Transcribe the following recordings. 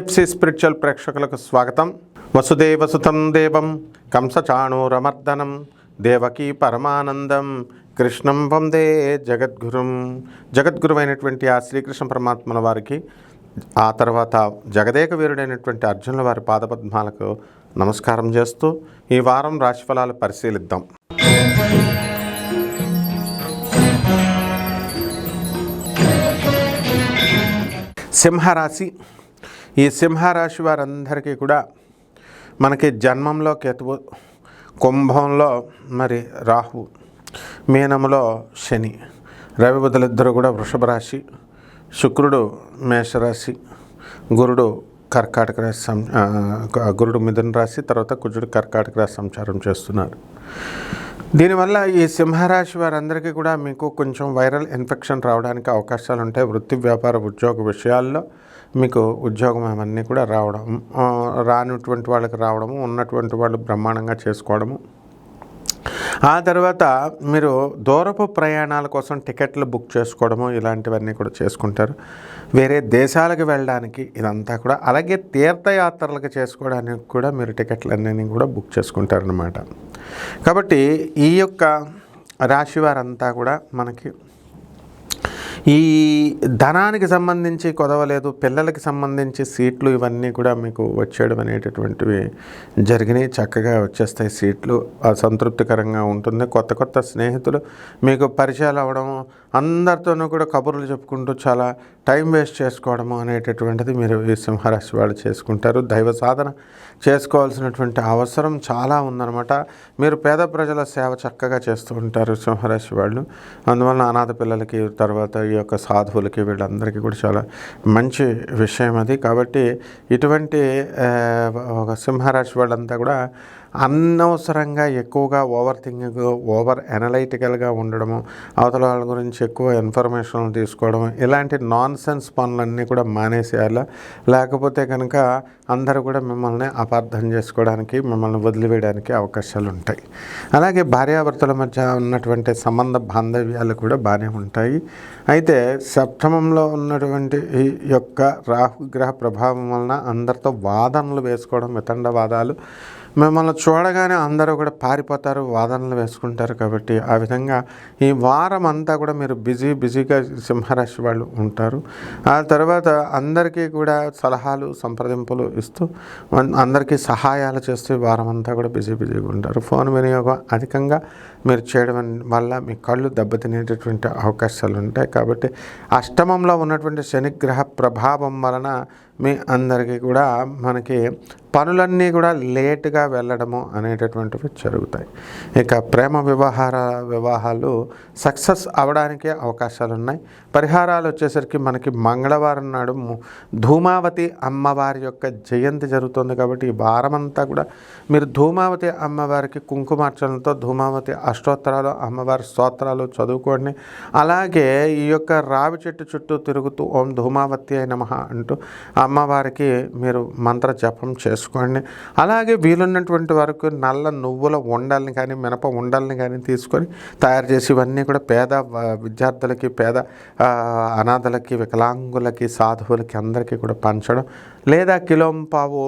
తులసి spiritual ప్రేక్షకులకు స్వాగతం. వసుదేవసుతం దేవం కంసచాణూరమర్దనం దేవకీ పరమానందం కృష్ణం వందే జగద్గురుం. జగద్గురువైనటువంటి ఆ శ్రీకృష్ణ పరమాత్మల వారికి ఆ తర్వాత జగదేక వీరుడైనటువంటి అర్జునుల వారి పాదపద్మాలకు నమస్కారం చేస్తూ ఈ వారం రాశిఫలాలు పరిశీలిద్దాం. సింహరాశి ఈ సింహరాశి వారందరికీ కూడా మనకి జన్మంలో కేతువు కుంభంలో మరి రాహు మీనంలో శని రవి బుధులిద్దరూ కూడా వృషభ రాశి శుక్రుడు మేషరాశి గురుడు కర్కాటక రాశి సం గురుడు మిథున రాశి తర్వాత కుజుడు కర్కాటక రాశి సంచారం చేస్తున్నారు దీనివల్ల ఈ సింహరాశి వారందరికీ కూడా మీకు కొంచెం వైరల్ ఇన్ఫెక్షన్ రావడానికి అవకాశాలు ఉంటాయి వృత్తి వ్యాపార ఉద్యోగ విషయాల్లో మీకు ఉద్యోగం అవన్నీ కూడా రావడం రానిటువంటి రానటువంటి వాళ్ళకి రావడము ఉన్నటువంటి వాళ్ళు బ్రహ్మాండంగా చేసుకోవడము. ఆ తర్వాత మీరు దూరపు ప్రయాణాల కోసం టికెట్లు బుక్ చేసుకోవడము ఇలాంటివన్నీ కూడా చేసుకుంటారు. వేరే దేశాలకు వెళ్ళడానికి ఇదంతా కూడా అలాగే తీర్థయాత్రలకు చేసుకోవడానికి కూడా మీరు టికెట్లన్నీ కూడా బుక్ చేసుకుంటారనమాట కాబట్టి ఈ యొక్క రాశి వారంతా కూడా మనకి ఈ ధనానికి సంబంధించి కొదవలేదు పిల్లలకి సంబంధించి సీట్లు ఇవన్నీ కూడా మీకు వచ్చేయడం అనేటటువంటివి జరిగినాయి. చక్కగా వచ్చేస్తాయి సీట్లు. సంతృప్తికరంగా ఉంటుంది. కొత్త కొత్త స్నేహితులు మీకు పరిచయాలు అవ్వడం అందరితోనూ కూడా కబుర్లు చెప్పుకుంటూ చాలా టైం వేస్ట్ చేసుకోవడము అనేటటువంటిది మీరు ఈ సింహరాశి వాళ్ళు చేసుకుంటారు. దైవ సాధన చేసుకోవాల్సినటువంటి అవసరం చాలా ఉందన్నమాట. మీరు పేద ప్రజల సేవ చక్కగా చేస్తూ ఉంటారు సింహరాశి వాళ్ళు. అందువలన అనాథ పిల్లలకి తర్వాత యొక్క సాధువులకి వీళ్ళందరికీ కూడా చాలా మంచి విషయం అది. కాబట్టి ఇటువంటి ఒక సింహరాశి వాళ్ళంతా కూడా అనవసరంగా ఎక్కువగా ఓవర్ థింకింగ్ ఓవర్ అనలైటికల్గా ఉండడము అవతల వాళ్ళ గురించి ఎక్కువ ఇన్ఫర్మేషన్ తీసుకోవడం ఇలాంటి నాన్ సెన్స్ పనులన్నీ కూడా మానేసేయాలి? లేకపోతే కనుక అందరూ కూడా మిమ్మల్ని అపార్థం చేసుకోవడానికి మిమ్మల్ని వదిలివేయడానికి అవకాశాలు ఉంటాయి. అలాగే భార్యాభర్తల మధ్య ఉన్నటువంటి సంబంధ బాంధవ్యాలు కూడా బాగానే ఉంటాయి. అయితే సప్తమంలో ఉన్నటువంటి ఈ యొక్క రాహుగ్రహ ప్రభావం వలన అందరితో వాదనలు వేసుకోవడం వితండ వాదాలు మిమ్మల్ని చూడగానే అందరూ కూడా పారిపోతారు వాదనలు వేసుకుంటారు కాబట్టి ఆ విధంగా ఈ వారం అంతా కూడా మీరు బిజీ బిజీగా సింహరాశి వాళ్ళు ఉంటారు. ఆ తర్వాత అందరికీ కూడా సలహాలు సంప్రదింపులు ఇస్తూ అందరికీ సహాయాలు చేస్తూ వారం అంతా కూడా బిజీ బిజీగా ఉంటారు. ఫోన్ వినియోగం అధికంగా మీరు చేయడం వల్ల మీ కళ్ళు దెబ్బతినేటటువంటి అవకాశాలు ఉంటాయి కాబట్టి అష్టమంలో ఉన్నటువంటి శనిగ్రహ ప్రభావం వలన మీ అందరికీ కూడా మనకి పనులన్నీ కూడా లేటుగా వెళ్ళడము అనేటటువంటివి జరుగుతాయి. ఇక ప్రేమ వ్యవహార వివాహాలు సక్సెస్ అవడానికే అవకాశాలు ఉన్నాయి పరిహారాలు వచ్చేసరికి మనకి మంగళవారం నాడు ధూమావతి అమ్మవారి యొక్క జయంతి జరుగుతుంది కాబట్టి ఈ వారమంతా కూడా మీరు ధూమావతి అమ్మవారికి కుంకుమార్చనలతో ధూమావతి అష్టోత్తరాలు అమ్మవారి స్తోత్రాలు చదువుకోండి. అలాగే ఈ యొక్క రావి చెట్టు చుట్టూ తిరుగుతూ ఓం ధూమావతి అయి నమః అంటూ అమ్మవారికి మీరు మంత్ర జపం చేసుకోండి. అలాగే వీలున్నటువంటి వరకు నల్ల నువ్వుల ఉండల్ని కానీ మినప ఉండల్ని కానీ తీసుకొని తయారు చేసి ఇవన్నీ కూడా పేద విద్యార్థులకి పేద అనాథలకి వికలాంగులకి సాధువులకి అందరికీ కూడా పంచడం. లేదా కిలోంపావు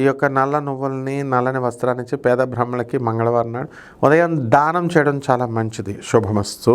ఈ యొక్క నల్ల నువ్వుల్ని నల్లని వస్త్రాన్ని ఇచ్చి పేద బ్రహ్మలకి మంగళవారం నాడు ఉదయం దానం చేయడం చాలా మంచిది. శుభమస్తు.